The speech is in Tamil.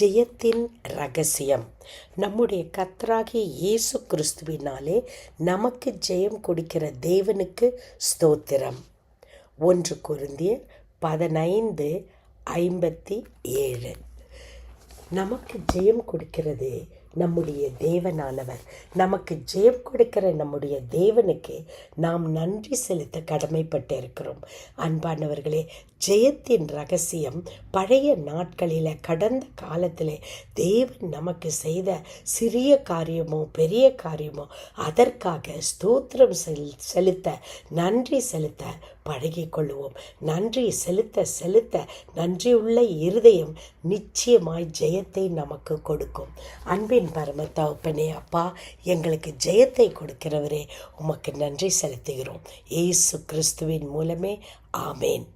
ஜெயத்தின் ரகசியம். நம்முடைய கத்தராகிய இயேசு கிறிஸ்துவினாலே நமக்கு ஜெயம் கொடுக்கிற தேவனுக்கு ஸ்தோத்திரம். ஒன்று குருந்திய பதினைந்து ஐம்பத்தி ஏழு. நமக்கு ஜெயம் கொடுக்கிறது நம்முடைய தேவனானவர். நமக்கு ஜெயம் கொடுக்கிற நம்முடைய தேவனுக்கு நாம் நன்றி செலுத்த கடமைப்பட்டு இருக்கிறோம் அன்பானவர்களே ஜெயத்தின் ரகசியம் பழைய நாட்களில் கடந்த காலத்தில் தேவன் நமக்கு செய்த சிறிய காரியமோ பெரிய காரியமோ அதற்காக ஸ்தோத்திரம் செல் செலுத்த நன்றி செலுத்த பழகிக்கொள்ளுவோம். நன்றி செலுத்த செலுத்த நன்றியுள்ள இருதயம் நிச்சயமாய் ஜெயத்தை நமக்கு கொடுக்கும். அன்பின் பரம தகப்பனே அப்பா எங்களுக்கு ஜெயத்தை கொடுக்கிறவரே உமக்கு நன்றி செலுத்துகிறோம். இயேசு கிறிஸ்துவின் மூலமே ஆமேன்.